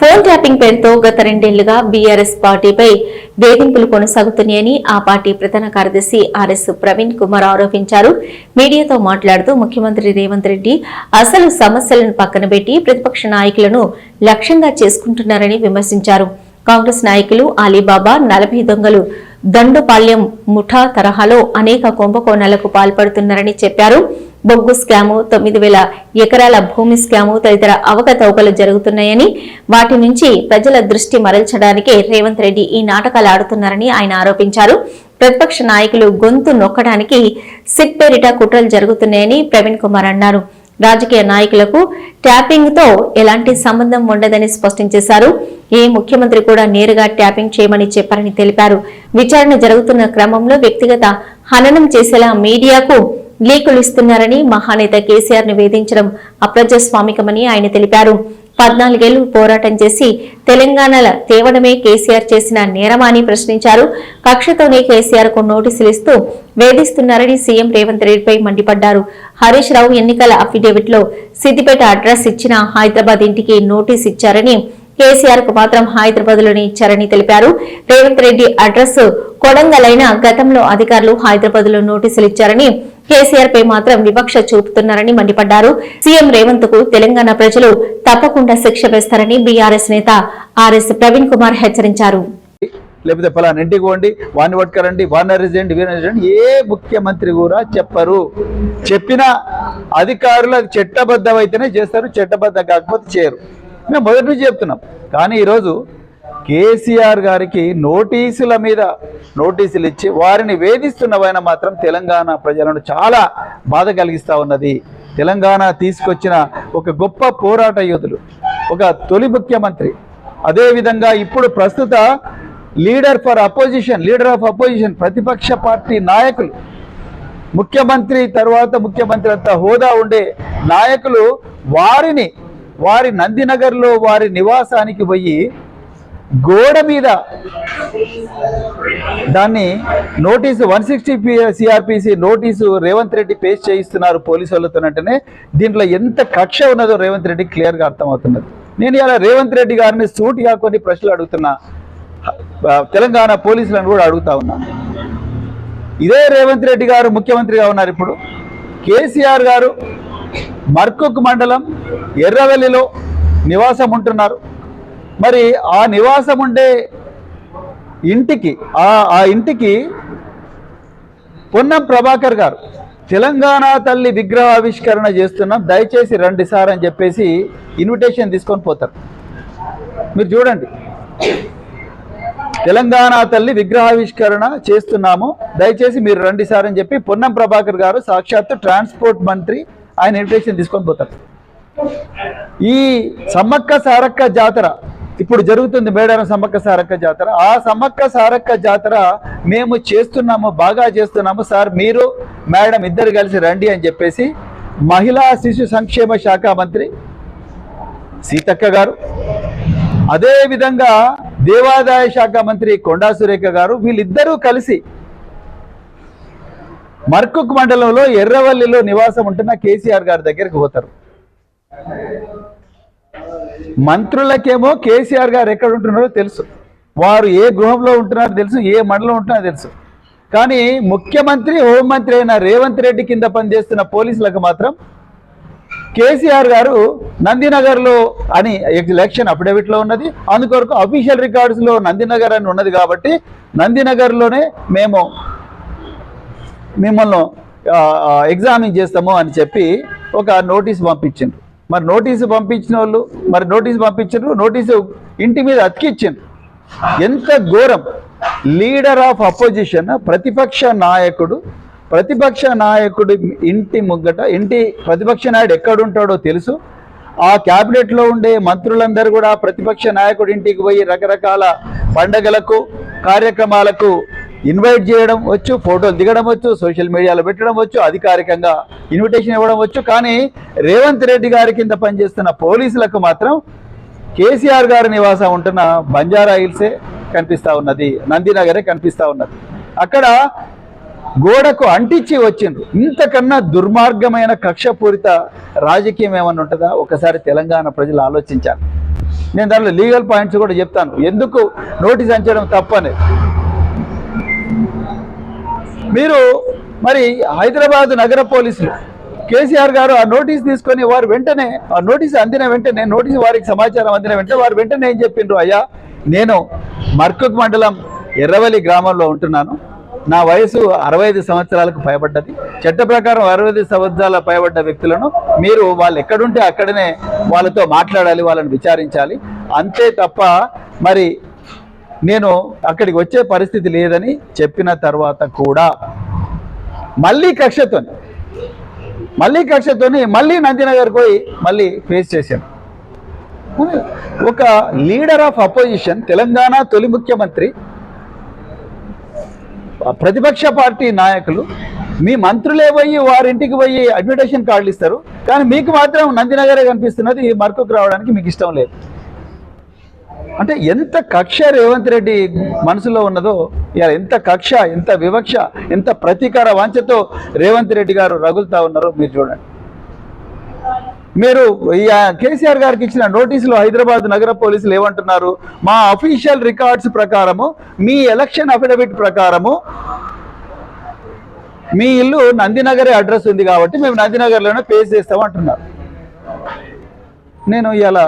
Phone tapping పేరుతో గత రెండేళ్ళుగా BRS పార్టీపై వేధింపులు కొనసాగుతున్నాయని ఆ పార్టీ ప్రధాన కార్యదర్శి ఆర్ఎస్ ప్రవీణ్ కుమార్ ఆరోపించారు. మీడియాతో మాట్లాడుతూ ముఖ్యమంత్రి రేవంత్ రెడ్డి అసలు సమస్యలను పక్కన పెట్టి ప్రతిపక్ష నాయకులను లక్ష్యంగా చేసుకుంటున్నారని విమర్శించారు. కాంగ్రెస్ నాయకులు అలీబాబా నలభై దొంగలు దండుపాళ్యం ముఠా తరహాలో అనేక కుంభకోణాలకు పాల్పడుతున్నారని చెప్పారు. బొగ్గు స్కాము తొమ్మిది వేల ఎకరాల భూమి స్కాము తదితర అవకతవకలు జరుగుతున్నాయని వాటి నుంచి ప్రజల దృష్టి మరల్చడానికే రేవంత్ రెడ్డి ఈ నాటకాలు ఆడుతున్నారని ఆయన ఆరోపించారు. ప్రతిపక్ష నాయకులు గొంతు నొక్కడానికి సిట్ పేరిట కుట్రలు జరుగుతున్నాయని ప్రవీణ్ కుమార్ అన్నారు. రాజకీయ నాయకులకు ట్యాపింగ్తో ఎలాంటి సంబంధం ఉండదని స్పష్టం చేశారు. ఏ ముఖ్యమంత్రి కూడా నేరుగా ట్యాపింగ్ చేయమని చెప్పారని తెలిపారు. విచారణ జరుగుతున్న క్రమంలో వ్యక్తిగత హననం చేసేలా మీడియాకు లీకులు ఇస్తున్నారని మహానేత కేసీఆర్ను వేధించడం అప్రజాస్వామికమని ఆయన తెలిపారు. పద్నాలుగేళ్ళు పోరాటం చేసి తెలంగాణల తేవడమే కేసీఆర్ చేసిన నేరమాని ప్రశ్నించారు. కక్షతోనే కేసీఆర్కు నోటీసులు ఇస్తూ వేధిస్తున్నారని సీఎం రేవంత్ రెడ్డిపై మండిపడ్డారు. హరీష్ రావు ఎన్నికల అఫిడేవిట్లో సిద్దిపేట అడ్రస్ ఇచ్చిన హైదరాబాద్ ఇంటికి నోటీస్ ఇచ్చారని కేసీఆర్కు మాత్రం హైదరాబాద్లోనే ఇచ్చారని తెలిపారు. రేవంత్ రెడ్డి అడ్రస్ కొడంగలైన గతంలో అధికారులు హైదరాబాద్లో నోటీసులు ఇచ్చారని కేసీఆర్ పై మాత్రం వివక్ష చూపుతున్నారని మండిపడ్డారు. సీఎం రేవంత్కు తెలంగాణ ప్రజలు తప్పకుండా శిక్ష వేస్తారని బీఆర్ఎస్ నేత ఆర్ఎస్ ప్రవీణ్ కుమార్ హెచ్చరించారు. లేకపోతే ఫలానా ఇంటికి పోండి వాడిని పట్టుకరండి వాడిని రెసిడెంట్ వీరిని రెసిడెంట్ ఏ ముఖ్యమంత్రి కూడా చెప్పరు. చెప్పిన అధికారులు అది చట్టబద్ధమైతేనే చేస్తారు చట్టబద్ధం కాకపోతే చేయరు. మేము మొదటి నుంచి చెప్తున్నాం. కానీ ఈరోజు కేసీఆర్ గారికి నోటీసుల మీద నోటీసులు ఇచ్చి వారిని వేధిస్తున్నవైన మాత్రం తెలంగాణ ప్రజలను చాలా బాధ కలిగిస్తూ ఉన్నది. తెలంగాణ తీసుకొచ్చిన ఒక గొప్ప పోరాట యోధులు ఒక తొలి ముఖ్యమంత్రి. అదేవిధంగా ఇప్పుడు ప్రస్తుత leader for opposition leader of opposition ప్రతిపక్ష పార్టీ నాయకులు ముఖ్యమంత్రి తర్వాత ముఖ్యమంత్రి అంత హోదా ఉండే నాయకులు వారిని వారి నందినగర్లో వారి నివాసానికి పోయి గోడ మీద దాన్ని notice one sixty CrPC notice Revanth Reddy paste చేయిస్తున్నారు పోలీసు వాళ్ళతోనంటేనే దీంట్లో ఎంత కక్ష ఉన్నదో రేవంత్ రెడ్డి క్లియర్గా అర్థమవుతున్నది. నేను ఇలా రేవంత్ రెడ్డి గారిని సూటిగా కొన్ని ప్రశ్నలు అడుగుతున్నా. తెలంగాణ పోలీసులను కూడా అడుగుతా ఉన్నా. ఇదే రేవంత్ రెడ్డి గారు ముఖ్యమంత్రిగా ఉన్నారు ఇప్పుడు. కేసీఆర్ గారు మర్కుక్ మండలం ఎర్రవెల్లిలో నివాసం ఉంటున్నారు. మరి ఆ నివాసం ఉండే ఇంటికి ఆ ఆ ఇంటికి పొన్నం ప్రభాకర్ గారు తెలంగాణ తల్లి విగ్రహ ఆవిష్కరణ చేస్తున్నాం దయచేసి రండి సార్ అని చెప్పేసి ఇన్విటేషన్ తీసుకొని పోతారు. మీరు చూడండి. తెలంగాణ తల్లి విగ్రహావిష్కరణ చేస్తున్నాము దయచేసి మీరు రండి సార్ అని చెప్పి పొన్నం ప్రభాకర్ గారు సాక్షాత్తు ట్రాన్స్పోర్ట్ మంత్రి ఆయన ఇన్విటేషన్ తీసుకొని పోతారు. ఈ సమ్మక్క సారక్క జాతర ఇప్పుడు జరుగుతుంది మేడారం సమ్మక్క సారక్క జాతర. ఆ సమ్మక్క సారక్క జాతర మేము చేస్తున్నాము బాగా చేస్తున్నాము. సార్ మీరు మేడం ఇద్దరు కలిసి రండి అని చెప్పేసి మహిళా శిశు సంక్షేమ శాఖ మంత్రి సీతక్క గారు అదేవిధంగా దేవాదాయ శాఖ మంత్రి కొండా సురేఖ గారు వీళ్ళిద్దరూ కలిసి మర్కుక్ మండలంలో ఎర్రవల్లిలో నివాసం ఉంటున్న కేసీఆర్ గారి దగ్గరికి పోతారు. మంత్రులకేమో కేసీఆర్ గారు ఎక్కడ ఉంటున్నారో తెలుసు. వారు ఏ గృహంలో ఉంటున్నారో తెలుసు ఏ మండలం ఉంటున్నారో తెలుసు. కానీ ముఖ్యమంత్రి హోంమంత్రి అయిన రేవంత్ రెడ్డి కింద పనిచేస్తున్న పోలీసులకు మాత్రం కేసీఆర్ గారు నందినగర్లో అని ఎలక్షన్ అఫిడవిట్లో ఉన్నది. అందుకొరకు అఫీషియల్ రికార్డ్స్లో నందినగర్ అని ఉన్నది కాబట్టి నందినగర్లోనే మేము మిమ్మల్ని ఎగ్జామిన్ చేస్తాము అని చెప్పి ఒక నోటీస్ పంపించింది మరి నోటీసు పంపించిన వాళ్ళు మరి నోటీసు పంపించారు నోటీసు ఇంటి మీద అతికిచ్చిండ్రు. ఎంత ఘోరం. లీడర్ ఆఫ్ అపోజిషన్ ప్రతిపక్ష నాయకుడు ప్రతిపక్ష నాయకుడు ఇంటి ముగ్గట ఇంటి ప్రతిపక్ష నాయుడు ఎక్కడుంటాడో తెలుసు. ఆ క్యాబినెట్లో ఉండే మంత్రులందరూ కూడా ప్రతిపక్ష నాయకుడి ఇంటికి పోయి రకరకాల పండగలకు కార్యక్రమాలకు ఇన్వైట్ చేయడం వచ్చు ఫోటోలు దిగడం వచ్చు సోషల్ మీడియాలో పెట్టడం వచ్చు అధికారికంగా ఇన్విటేషన్ ఇవ్వడం వచ్చు. కానీ రేవంత్ రెడ్డి గారి కింద పనిచేస్తున్న పోలీసులకు మాత్రం కేసీఆర్ గారి నివాసం ఉంటున్న బంజారా హిల్సే కనిపిస్తూ ఉన్నది నందినగరే కనిపిస్తూ ఉన్నది. అక్కడ గోడకు అంటించి వచ్చిండ్రు. ఇంతకన్నా దుర్మార్గమైన కక్షపూరిత రాజకీయం ఏమన్నా ఉంటుందా? ఒకసారి తెలంగాణ ప్రజలు ఆలోచించాలి. నేను దానిలో లీగల్ పాయింట్స్ కూడా చెప్తాను. ఎందుకు నోటీస్ అంచడం తప్పని మీరు మరి హైదరాబాద్ నగర పోలీసులు కేసీఆర్ గారు ఆ నోటీస్ తీసుకొని వారు వెంటనే ఆ నోటీస్ అందిన వెంటనే నోటీస్ వారికి సమాచారం అందిన వెంటనే వారు వెంటనే ఏం చెప్పిండ్రు? అయ్యా నేను మర్కుక్ మండలం ఎర్రవల్లి గ్రామంలో ఉంటున్నాను. నా వయసు అరవై ఐదు సంవత్సరాలకు పైబడ్డది. చట్ట ప్రకారం అరవై ఐదు సంవత్సరాల పైబడ్డ వ్యక్తులను మీరు వాళ్ళు ఎక్కడుంటే అక్కడనే వాళ్ళతో మాట్లాడాలి వాళ్ళని విచారించాలి. అంతే తప్ప మరి నేను అక్కడికి వచ్చే పరిస్థితి లేదని చెప్పిన తర్వాత కూడా మళ్ళీ కక్షతో మళ్ళీ కక్షతో మళ్ళీ నందినగర్ పోయి మళ్ళీ ఫేస్ చేశాను. ఒక లీడర్ ఆఫ్ అపోజిషన్ తెలంగాణ తొలి ముఖ్యమంత్రి ప్రతిపక్ష పార్టీ నాయకులు మీ మంత్రులే పోయి వారింటికి పోయి అడ్మిటేషన్ కార్డులు ఇస్తారు కానీ మీకు మాత్రం నందినగరే కనిపిస్తున్నది మరకుకు రావడానికి మీకు ఇష్టం లేదు. అంటే ఎంత కక్ష రేవంత్ రెడ్డి మనసులో ఉన్నదో ఇలా ఎంత కక్ష ఎంత వివక్ష ఎంత ప్రతీకార వాంఛతో రేవంత్ రెడ్డి గారు రగులుతా ఉన్నారో మీరు చూడండి. మీరు కేసీఆర్ గారికి ఇచ్చిన నోటీసులు హైదరాబాద్ నగర పోలీసులు ఏమంటున్నారు? మా అఫీషియల్ రికార్డ్స్ ప్రకారము మీ ఎలక్షన్ అఫిడవిట్ ప్రకారము మీ ఇల్లు నందినగరే అడ్రస్ ఉంది కాబట్టి మేము నందినగర్లోనే పే చేస్తాం అంటున్నారు. నేను ఇలా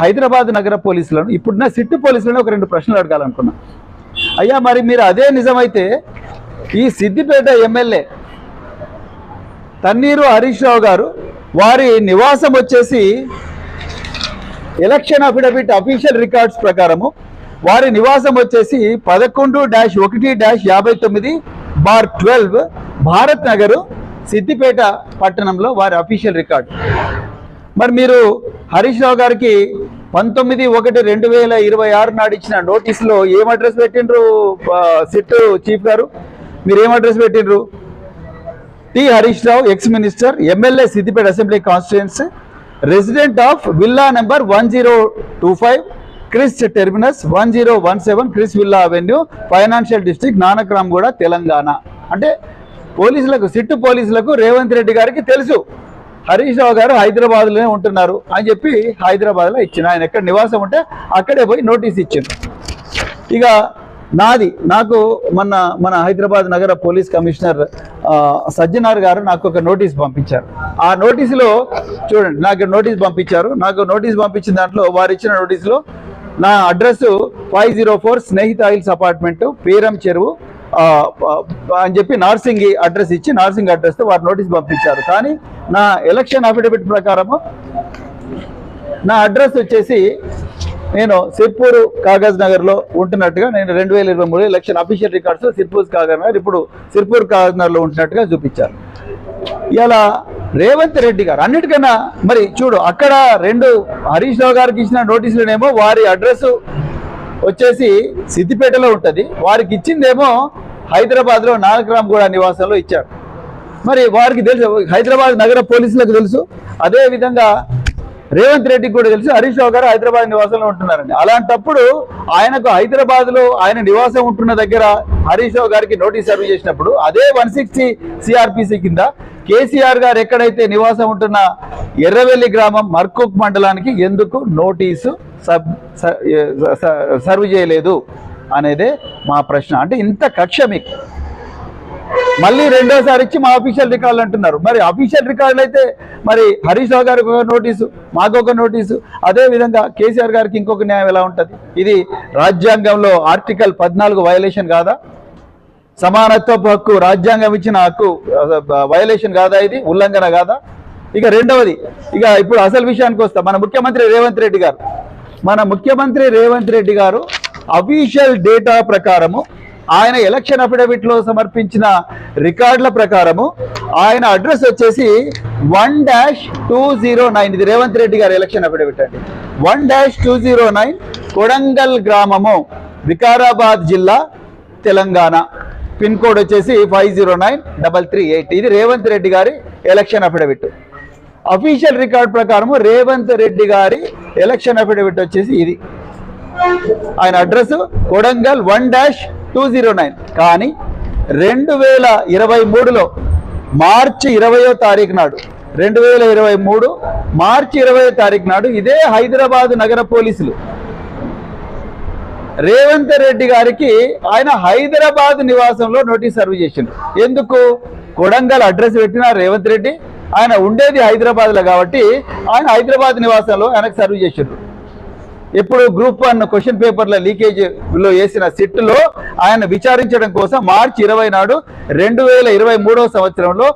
హైదరాబాద్ నగర పోలీసులను ఇప్పుడున్న సిట్టి పోలీసులను ఒక రెండు ప్రశ్నలు అడగాలనుకున్నా. అయ్యా మరి మీరు అదే నిజమైతే ఈ సిద్దిపేట ఎమ్మెల్యే తన్నీరు హరీష్ రావు గారు వారి నివాసం వచ్చేసి ఎలక్షన్ అఫిడవిట్ అఫీషియల్ రికార్డ్స్ ప్రకారము వారి నివాసం వచ్చేసి పదకొండు డాష్ ఒకటి డాష్ యాభై తొమ్మిది బార్ ట్వెల్వ్ భారత్ నగరు సిద్దిపేట పట్టణంలో వారి అఫీషియల్ రికార్డ్. మరి మీరు హరీష్ రావు గారికి పంతొమ్మిది ఒకటి రెండు వేల ఇరవై ఆరు నాడు ఇచ్చిన నోటీసులో ఏం అడ్రస్ పెట్టిండ్రు సిట్ చీఫ్ గారు? మీరు ఏం అడ్రస్ పెట్టిండ్రు? T Harish Rao ex minister MLA Siddipet assembly constituency resident of villa number one zero two five Chris terminus one zero one seven Chris villa avenue financial district Nanakramguda Telangana. అంటే పోలీసులకు sit పోలీసులకు రేవంత్ రెడ్డి గారికి తెలుసు. హరీష్ రావు గారు హైదరాబాద్లోనే ఉంటున్నారు అని చెప్పి హైదరాబాద్లో ఇచ్చిన. ఆయన ఎక్కడ నివాసం ఉంటే అక్కడే పోయి నోటీస్ ఇచ్చింది ఇక నాది నాకు మొన్న మన హైదరాబాద్ నగర పోలీస్ కమిషనర్ సజ్జనార్ గారు నాకు ఒక నోటీస్ పంపించారు. ఆ నోటీసులో చూడండి నాకు నోటీస్ పంపించారు. నాకు నోటీస్ పంపించిన దాంట్లో వారు ఇచ్చిన నోటీసులో నా address five zero four Snehitha oils apartment Peeram Cheruvu అని చెప్పి నార్సింగ్ అడ్రస్ ఇచ్చి నార్సింగ్ అడ్రస్తో వారు నోటీస్ పంపించారు. కానీ నా ఎలక్షన్ అఫిడవిట్ ప్రకారము నా అడ్రస్ వచ్చేసి నేను సిర్పూరు కాగజ్ నగర్లో ఉంటున్నట్టుగా నేను రెండు వేల ఇరవై మూడు election official records Sirpur Kagaz Nagar ఇప్పుడు సిర్పూర్ కాగజ్ నగర్లో ఉంటున్నట్టుగా చూపించారు. ఇలా రేవంత్ రెడ్డి గారు అన్నిటికన్నా మరి చూడు అక్కడ రెండు హరీష్ రావు గారికి ఇచ్చిన నోటీసులనేమో వారి అడ్రస్ వచ్చేసి సిద్దిపేటలో ఉంటుంది. వారికి ఇచ్చిందేమో హైదరాబాద్లో నానక్రామ్ కూడా నివాసంలో ఇచ్చారు. మరి వారికి తెలుసు హైదరాబాద్ నగర పోలీసులకు తెలుసు. అదే విధంగా రేవంత్ రెడ్డికి కూడా తెలుసు హరీష్ రావు గారు హైదరాబాద్ నివాసంలో ఉంటున్నారండి. అలాంటప్పుడు ఆయనకు హైదరాబాద్లో ఆయన నివాసం ఉంటున్న దగ్గర హరీష్ రావు గారికి నోటీస్ సర్వ్ చేసినప్పుడు అదే వన్ సిక్స్టీ సిఆర్పిసి కింద కేసీఆర్ గారు ఎక్కడైతే నివాసం ఉంటున్న ఎర్రవెల్లి గ్రామం మర్కుక్ మండలానికి ఎందుకు నోటీసు సబ్ స- సర్వ్ చేయలేదు అనేదే మా ప్రశ్న. అంటే ఇంత కక్ష మీకు మళ్ళీ రెండోసారి ఇచ్చి మా అఫీషియల్ రికార్డులు అంటున్నారు. మరి అఫీషియల్ రికార్డులు అయితే మరి హరీష్ రావు గారికి ఒక నోటీసు మాకు ఒక నోటీసు అదే విధంగా కేసీఆర్ గారికి ఇంకొక న్యాయం ఎలా ఉంటుంది? ఇది రాజ్యాంగంలో ఆర్టికల్ పద్నాలుగు వయలేషన్ కాదా? సమానత్వపు హక్కు రాజ్యాంగం ఇచ్చిన హక్కు వయలేషన్ కాదా ఇది? ఉల్లంఘన కాదా? ఇక రెండవది ఇక ఇప్పుడు అసలు విషయానికి వస్తా. మన ముఖ్యమంత్రి రేవంత్ రెడ్డి గారు మన ముఖ్యమంత్రి రేవంత్ రెడ్డి గారు అఫీషియల్ డేటా ప్రకారము ఆయన ఎలక్షన్ అఫిడవిట్లో సమర్పించిన రికార్డుల ప్రకారము ఆయన అడ్రస్ వచ్చేసి one dash two zero nine. ఇది రేవంత్ రెడ్డి గారు ఎలక్షన్ అఫిడవిట్ అండి. One dash two zero nine Kodangal గ్రామము వికారాబాద్ జిల్లా తెలంగాణ. పిన్ కోడ్ వచ్చేసి five zero nine double three eight. ఇది రేవంత్ రెడ్డి గారి ఎలక్షన్ అఫిడవిట్. అఫీషియల్ రికార్డ్ ప్రకారం రేవంత్ రెడ్డి గారి ఎలక్షన్ అఫిడవిట్ వచ్చేసి ఇది. ఆయన address Kodangal one dash two zero nine. కానీ రెండు వేల ఇరవై మూడులో మార్చి ఇరవయో తారీఖు నాడు రెండు వేల ఇరవై మూడు మార్చి ఇరవై తారీఖు నాడు ఇదే హైదరాబాద్ నగర పోలీసులు రేవంత్ రెడ్డి గారికి ఆయన హైదరాబాద్ నివాసంలో నోటీస్ సర్వ్ చేసిండు. ఎందుకు? కొడంగల్ అడ్రస్ పెట్టిన రేవంత్ రెడ్డి ఆయన ఉండేది హైదరాబాద్లో కాబట్టి ఆయన హైదరాబాద్ నివాసంలో ఆయనకు సర్వ్ చేసిండ్రు ఇప్పుడు గ్రూప్ వన్ క్వశ్చన్ పేపర్ల లీకేజ్లో వేసిన సిట్లో ఆయన విచారించడం కోసం మార్చి ఇరవై నాడు రెండు వేల ఇరవై సంవత్సరంలో